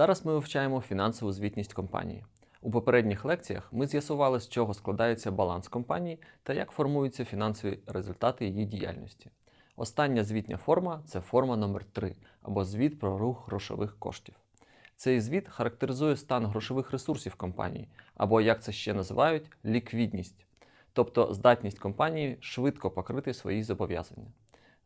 Зараз ми вивчаємо фінансову звітність компанії. У попередніх лекціях ми з'ясували, з чого складається баланс компанії та як формуються фінансові результати її діяльності. Остання звітня форма це форма номер 3 або звіт про рух грошових коштів. Цей звіт характеризує стан грошових ресурсів компанії, або як це ще називають, ліквідність, тобто здатність компанії швидко покрити свої зобов'язання.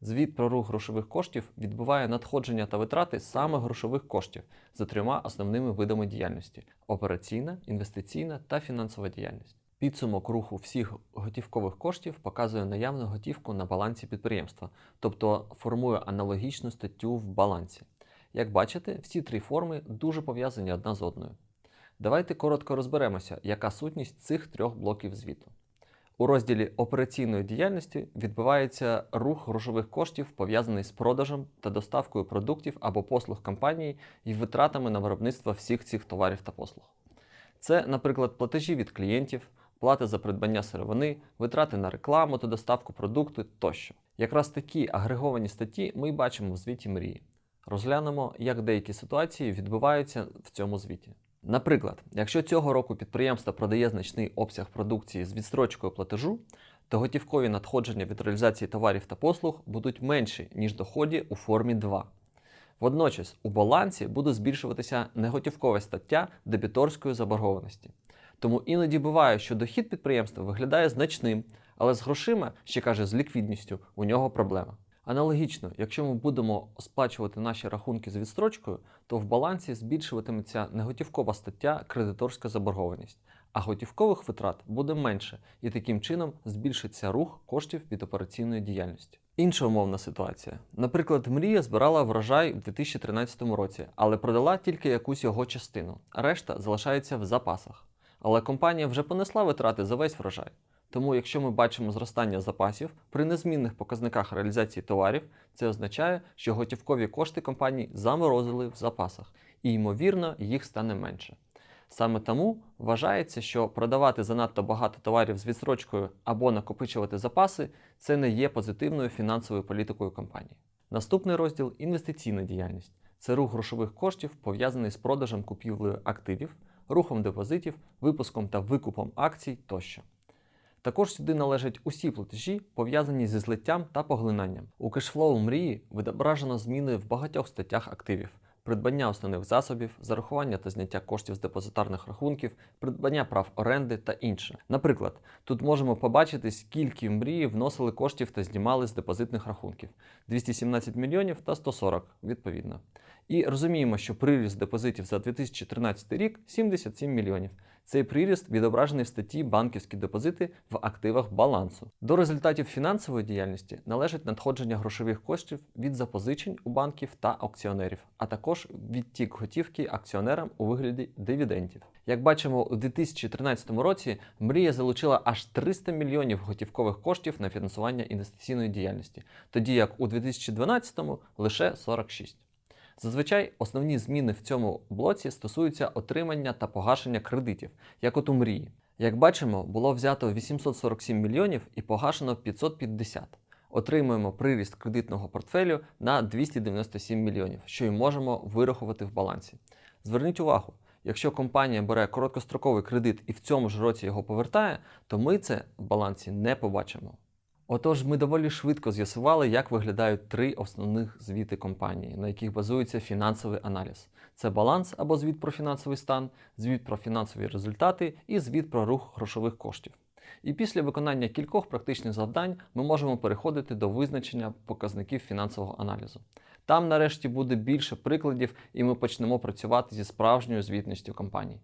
Звіт про рух грошових коштів відбуває надходження та витрати саме грошових коштів за трьома основними видами діяльності: операційна, інвестиційна та фінансова діяльність. Підсумок руху всіх готівкових коштів показує наявну готівку на балансі підприємства, тобто формує аналогічну статтю в балансі. Як бачите, всі три форми дуже пов'язані одна з одною. Давайте коротко розберемося, яка сутність цих трьох блоків звіту. У розділі операційної діяльності відбувається рух грошових коштів, пов'язаний з продажем та доставкою продуктів або послуг компанії і витратами на виробництво всіх цих товарів та послуг. Це, наприклад, платежі від клієнтів, плати за придбання сировини, витрати на рекламу та доставку продукту тощо. Якраз такі агреговані статті ми бачимо в звіті мрії. Розглянемо, як деякі ситуації відбуваються в цьому звіті. Наприклад, якщо цього року підприємство продає значний обсяг продукції з відстрочкою платежу, то готівкові надходження від реалізації товарів та послуг будуть менші, ніж доходи у формі 2. Водночас у балансі буде збільшуватися неготівкова стаття дебіторської заборгованості. Тому іноді буває, що дохід підприємства виглядає значним, але з грошима, ще каже, з ліквідністю, у нього проблема. Аналогічно, якщо ми будемо сплачувати наші рахунки з відстрочкою, то в балансі збільшуватиметься неготівкова стаття кредиторська заборгованість, а готівкових витрат буде менше, і таким чином збільшиться рух коштів від операційної діяльності. Інша умовна ситуація. Наприклад, Мрія збирала врожай у 2013 році, але продала тільки якусь його частину, решта залишається в запасах. Але компанія вже понесла витрати за весь врожай. Тому, якщо ми бачимо зростання запасів при незмінних показниках реалізації товарів, це означає, що готівкові кошти компанії заморозили в запасах, і, ймовірно, їх стане менше. Саме тому вважається, що продавати занадто багато товарів з відстрочкою або накопичувати запаси це не є позитивною фінансовою політикою компанії. Наступний розділ інвестиційна діяльність. Це рух грошових коштів, пов'язаний з продажем купівлею активів, рухом депозитів, випуском та викупом акцій тощо. Також сюди належать усі платежі, пов'язані зі злиттям та поглинанням. У кешфлоу мрії відображено зміни в багатьох статтях активів: придбання основних засобів, зарахування та зняття коштів з депозитарних рахунків, придбання прав оренди та інше. Наприклад, тут можемо побачити, скільки мрії вносили коштів та знімали з депозитних рахунків: 217 мільйонів та 140 відповідно. І розуміємо, що приріст депозитів за 2013 рік 77 мільйонів. Цей приріст відображений в статті банківські депозити в активах балансу. До результатів фінансової діяльності належить надходження грошових коштів від запозичень у банків та акціонерів, а також відтік готівки акціонерам у вигляді дивідендів. Як бачимо, у 2013 році мрія залучила аж 300 мільйонів готівкових коштів на фінансування інвестиційної діяльності, тоді як у 2012 лише 46. Зазвичай основні зміни в цьому блоці стосуються отримання та погашення кредитів, як от у мрії. Як бачимо, було взято 847 мільйонів і погашено 550. Отримуємо приріст кредитного портфелю на 297 мільйонів, що й можемо вирахувати в балансі. Зверніть увагу, якщо компанія бере короткостроковий кредит і в цьому ж році його повертає, то ми це в балансі не побачимо. Отож, ми доволі швидко з'ясували, як виглядають три основних звіти компанії, на яких базується фінансовий аналіз: це баланс або звіт про фінансовий стан, звіт про фінансові результати і звіт про рух грошових коштів. І після виконання кількох практичних завдань ми можемо переходити до визначення показників фінансового аналізу. Там, нарешті, буде більше прикладів, і ми почнемо працювати зі справжньою звітністю компаній.